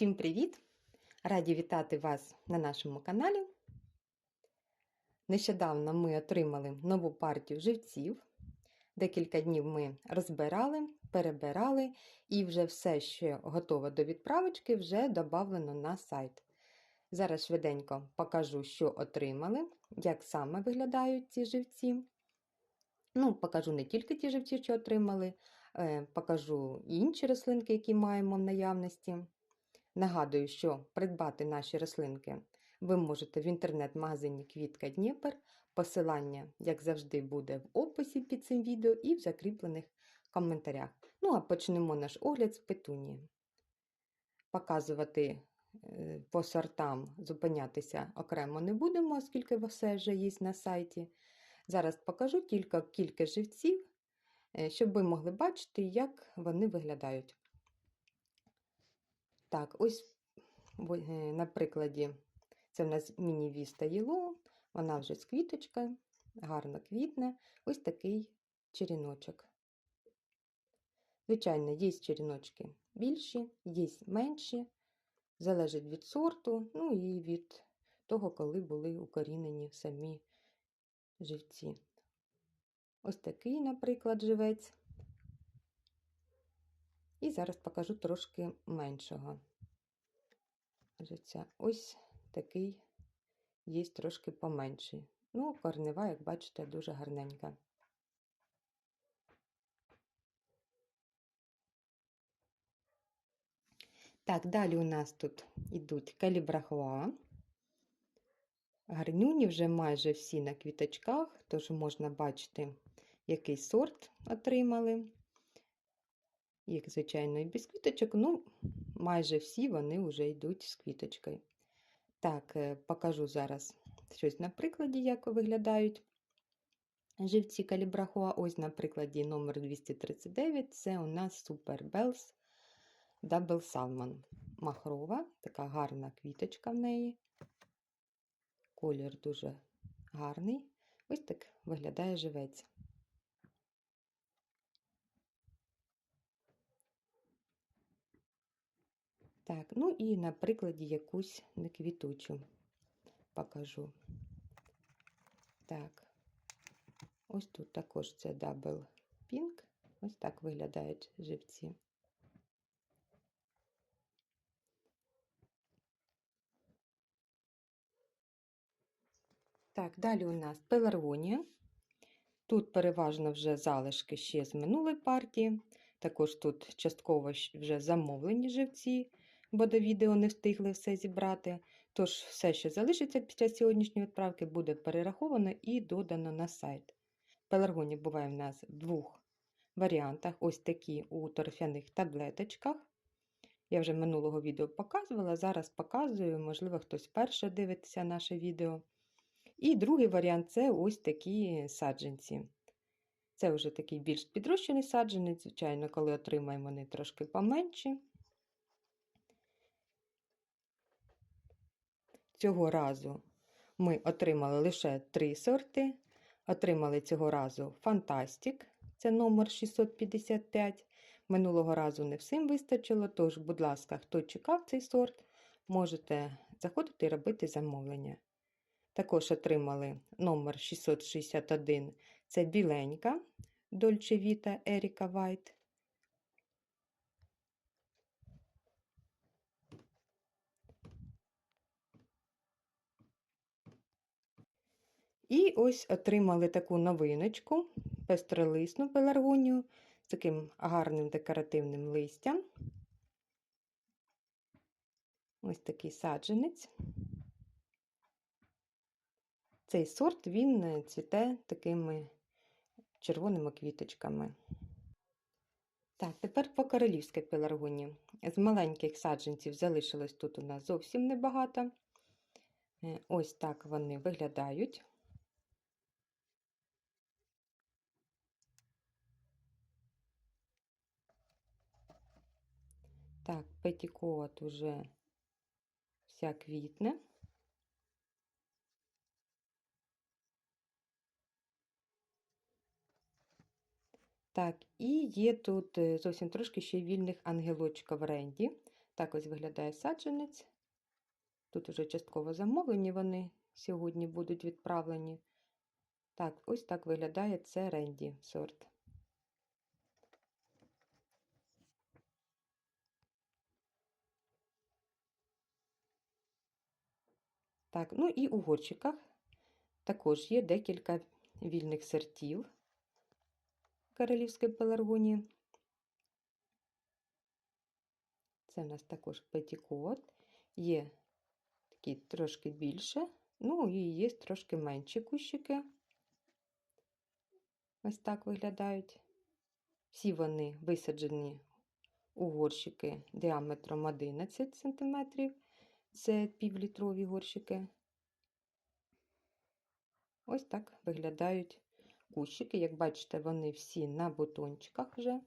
Всім привіт! Раді вітати вас на нашому каналі. Нещодавно ми отримали нову партію живців. Декілька днів ми розбирали, перебирали, і вже все, що готове до відправочки, вже додавлено на сайт. Зараз швиденько покажу, що отримали, як саме виглядають ці живці. Ну, покажу не тільки ті живці, що отримали, е, покажу інші рослинки, які маємо в наявності. Нагадую, що придбати наші рослинки ви можете в інтернет-магазині Квітка Дніпер. Посилання, як завжди, буде в описі під цим відео і в закріплених коментарях. Ну, а почнемо наш огляд з петунії. Показувати е, по сортам, зупинятися окремо не будемо, оскільки все вже є на сайті. Зараз покажу тільки кілька живців, е, щоб ви могли бачити, як вони виглядають. Так, ось е, на прикладі це в нас міні-віста Єлоу, вона вже з квіточкою, гарно квітне, ось такий черіночок. Звичайно, є черіночки більші, є менші, залежить від сорту, ну і від того, коли були укорінені самі живці. Ось такий, наприклад, живець. І зараз покажу трошки меншого. Ось такий є трошки поменший. Ну, корнева, як бачите, дуже гарненька. Так, далі у нас тут йдуть калібрахуа. Гарнюні вже майже всі на квіточках, тож можна бачити, який сорт отримали. Їх, звичайно, і без квіточок, ну, майже всі вони вже йдуть з квіточкою. Так, е, покажу зараз щось на прикладі, як виглядають живці калібрахуа. Ось на прикладі номер 239 це у нас Super Bells Double Salmon. Махрова, така гарна квіточка в неї. Колір дуже гарний. Ось так виглядає живець. Так, ну і на прикладі якусь неквітучу покажу. Так, ось тут також це Double Pink. Ось так виглядають живці. Так, далі у нас пеларгонія. Тут переважно вже залишки ще з минулої партії. Також тут частково вже замовлені живці бо до відео не встигли все зібрати. Тож все, що залишиться час сьогоднішньої відправки, буде перераховано і додано на сайт. Пеларгоні буває в нас в двох варіантах: ось такі у торфяних таблеточках. Я вже минулого відео показувала, зараз показую, можливо, хтось перше дивиться наше відео. І другий варіант це ось такі саджанці. Це вже такий більш підрощений саджанець, звичайно, коли отримаємо вони трошки поменші. Цього разу ми отримали лише три сорти. Отримали цього разу Фантастик, це номер 655. Минулого разу не всім вистачило, тож, будь ласка, хто чекав цей сорт, можете заходити і робити замовлення. Також отримали номер 661 це біленька Dolce Vita Erika White. І ось отримали таку новиночку, пестролисну пеларгонію з таким гарним декоративним листям. Ось такий саджанець. Цей сорт він цвіте такими червоними квіточками. Так, тепер по королівській пеларгоні. З маленьких саджанців залишилось тут у нас зовсім небагато. Е, ось так вони виглядають. Так, петікот уже вся квітне. Так, і є тут е, зовсім трошки ще вільних ангелочка в оренді. Так ось виглядає саджанець. Тут уже частково замовлені вони сьогодні будуть відправлені. Так, ось так виглядає це ренді сорт. Так, ну і у горщиках також є декілька вільних сортів королівської пеларгонії. Це в нас також петікот. Є такі трошки більше, ну і є трошки менші кущики. Ось так виглядають. Всі вони висаджені у горщики діаметром 11 см. Це півлітрові горщики. Ось так виглядають кущики. Як бачите, вони всі на бутончиках вже.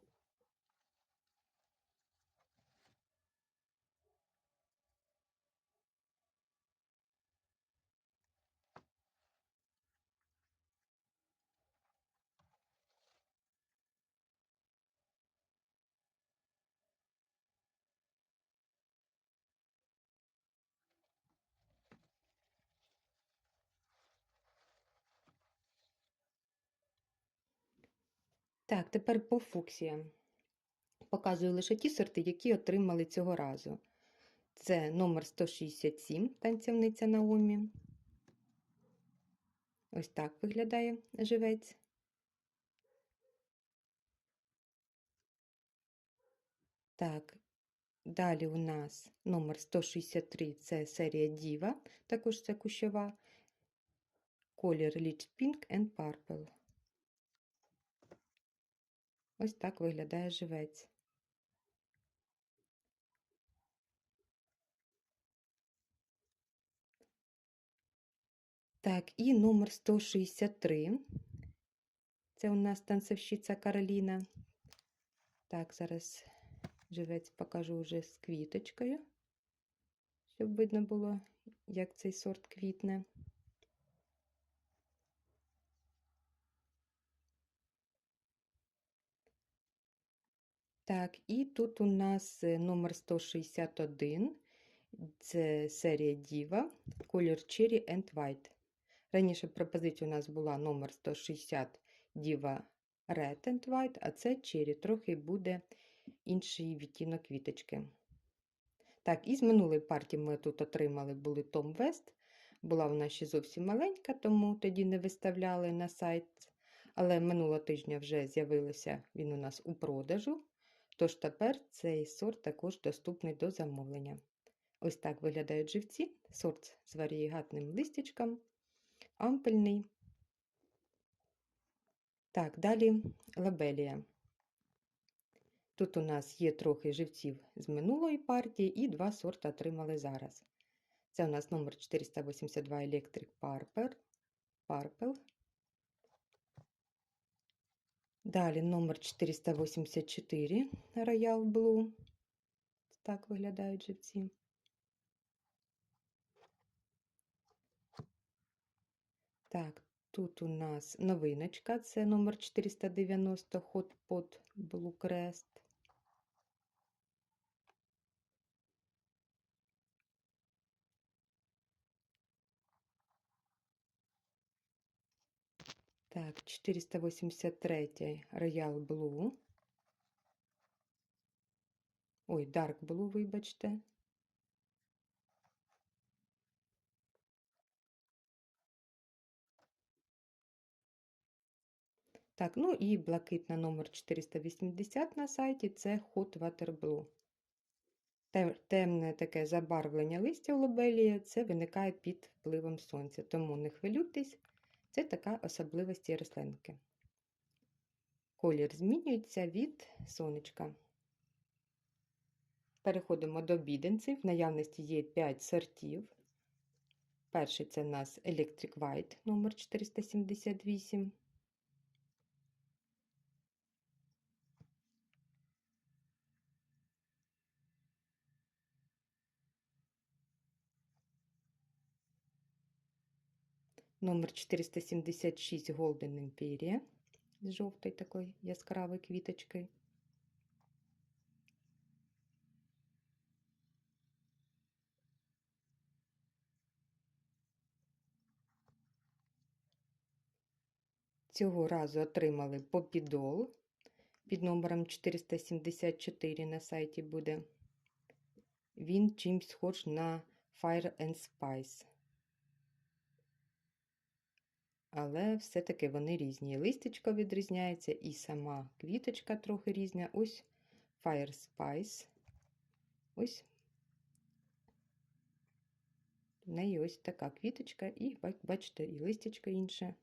Так, тепер по фуксіям. Показую лише ті сорти, які отримали цього разу. Це номер 167 танцівниця Наомі. Ось так виглядає живець. Так, далі у нас номер 163 це серія Діва, також це кущова. Колір Leech Pink and Purple. Ось так виглядає живець. Так, і номер 163. Це у нас танцевщиця Кароліна. Так, зараз живець покажу вже з квіточкою, щоб видно було, як цей сорт квітне. Так, і тут у нас е, номер 161. Це серія Діва, колір Cherry and White. Раніше пропозиція у нас була номер 160 Діва Red and White, а це Cherry. Трохи буде інший відтінок квіточки. Так, і з минулої партії ми тут отримали були Tom West. Була вона ще зовсім маленька, тому тоді не виставляли на сайт. Але минулого тижня вже з'явився він у нас у продажу. Тож тепер цей сорт також доступний до замовлення. Ось так виглядають живці, сорт з варієгатним листячком, ампельний. Так, далі лабелія. Тут у нас є трохи живців з минулої партії і два сорти отримали зараз. Це у нас номер 482 Electric Purple. Purple. Далі номер 484 Royal Blue. Так виглядають живці. Так, тут у нас новиночка, це номер 490 Hot Pot Blue Crest. Так, 483 Royal Blue. Ой, Dark Blue, вибачте. Так, ну і блакитна номер 480 на сайті це Hot Water Blue. Темне таке забарвлення листя у лобелії це виникає під впливом сонця, тому не хвилюйтесь. Це така особливість рослинки. Колір змінюється від сонечка. Переходимо до біденців. В наявності є 5 сортів. Перший це у нас Electric White номер 478. номер 476 Golden Imperia з жовтою такою яскравою квіточкою. Цього разу отримали попідол під номером 474 на сайті буде. Він чимсь схож на Fire and Spice. Але все-таки вони різні. Листечко відрізняється, і сама квіточка трохи різня. Ось Fire Spice. Ось в неї ось така квіточка, і бачите, і листячко інше.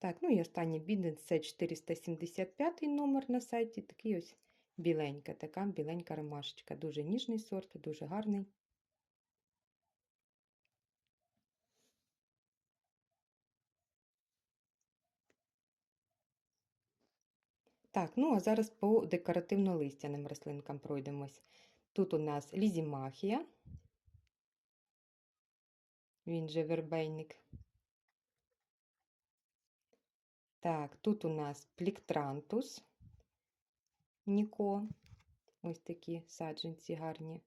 Так, ну і останній біден це 475 номер на сайті. Такий ось біленька, така біленька ромашечка. Дуже ніжний сорт, дуже гарний. Так, ну а зараз по декоративно-листяним рослинкам пройдемось. Тут у нас лізімахія, він же вербейник. Так, тут у нас пліктрантус, Ніко. Ось такі саджанці гарні.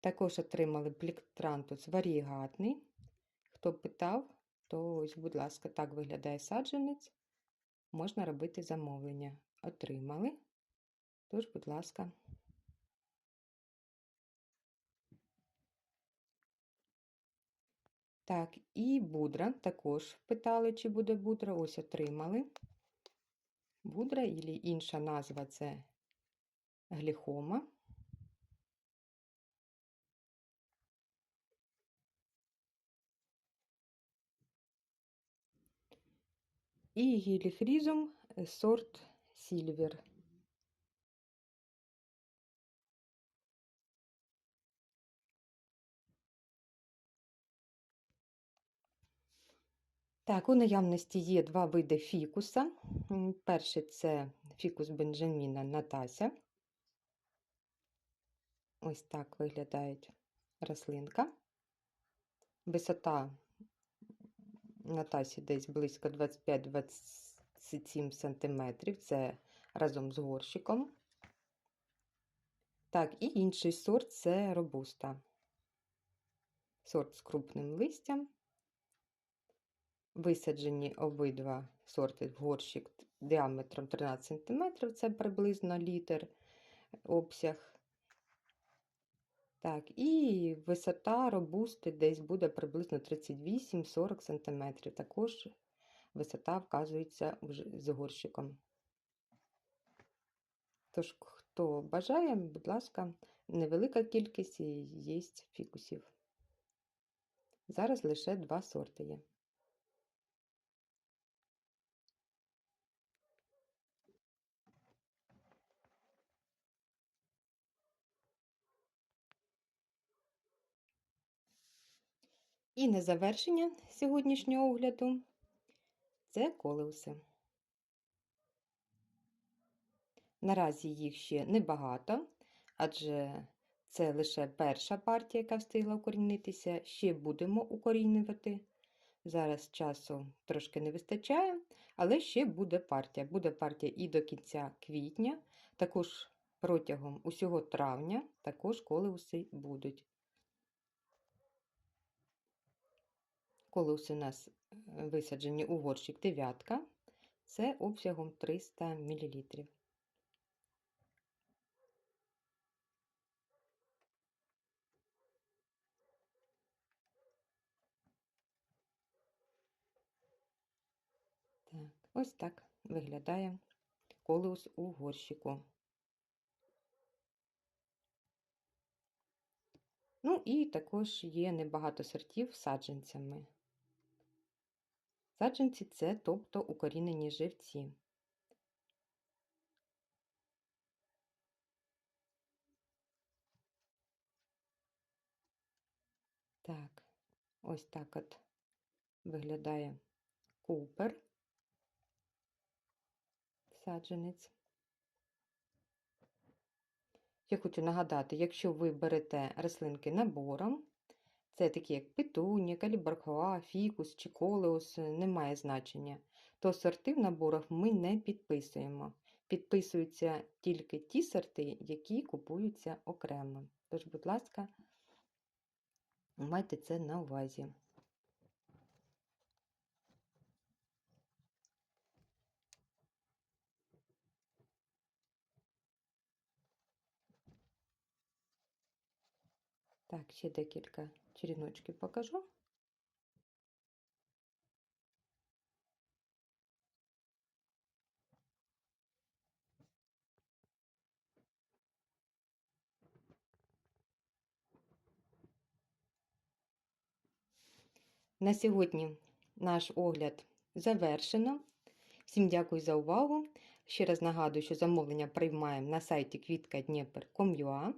Також отримали пліктрантус варігатний. Хто питав, то ось, будь ласка, так виглядає саджанець. Можна робити замовлення. Отримали. Тож, будь ласка. Так, і будра також питали, чи буде будра. Ось отримали. Будра, і інша назва це гліхома. І гіліхрізум сорт Сільвер. Так, у наявності є два види фікуса. Перший це фікус Бенджаміна Натася. Ось так виглядає рослинка. Висота Натасі десь близько 25-27 см. Це разом з горщиком. Так, і інший сорт це робуста. Сорт з крупним листям. Висаджені обидва сорти в горщик діаметром 13 см, це приблизно літр обсяг. Так, і висота робусти десь буде приблизно 38-40 см. Також висота вказується з горщиком. Тож, хто бажає, будь ласка, невелика кількість є фікусів. Зараз лише два сорти є. І на завершення сьогоднішнього огляду це колеуси. Наразі їх ще небагато, адже це лише перша партія, яка встигла укорінитися. Ще будемо укорінювати. Зараз часу трошки не вистачає, але ще буде партія. Буде партія і до кінця квітня, також протягом усього травня також колеуси будуть. Колос у нас е, висаджені у горщик дев'ятка, це обсягом 300 мл. Так, ось так виглядає колеус у горщику. Ну і також є небагато сортів саджанцями. Саджанці це тобто укорінені живці. Так, ось так от виглядає купер, саджанець. Ще хочу нагадати, якщо ви берете рослинки набором, це такі як петунія, калібархоа, фікус чи колеус, е, немає значення, то сорти в наборах ми не підписуємо. Підписуються тільки ті сорти, які купуються окремо. Тож, будь ласка, майте це на увазі. Так, ще декілька черіночків покажу. На сьогодні наш огляд завершено. Всім дякую за увагу. Ще раз нагадую, що замовлення приймаємо на сайті квіткадніпер.com.ua.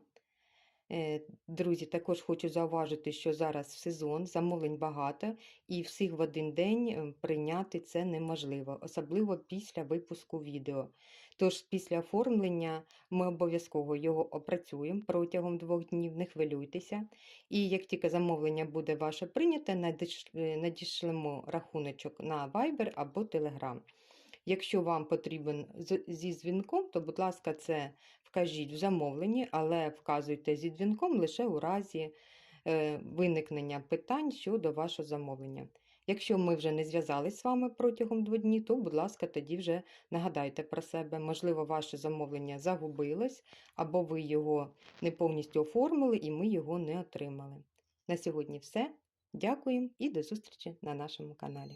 Е, Друзі, також хочу зауважити, що зараз сезон замовлень багато і всіх в один день е, прийняти це неможливо, особливо після випуску відео. Тож після оформлення ми обов'язково його опрацюємо протягом двох днів, не хвилюйтеся. І як тільки замовлення буде ваше прийняте, надіш- е, надішлемо рахуночок на Viber або Telegram. Якщо вам потрібен зі дзвінком, то, будь ласка, це вкажіть в замовленні, але вказуйте зі дзвінком лише у разі е, виникнення питань щодо вашого замовлення. Якщо ми вже не зв'язались з вами протягом двох днів, то, будь ласка, тоді вже нагадайте про себе. Можливо, ваше замовлення загубилось, або ви його не повністю оформили і ми його не отримали. На сьогодні все. Дякуємо і до зустрічі на нашому каналі.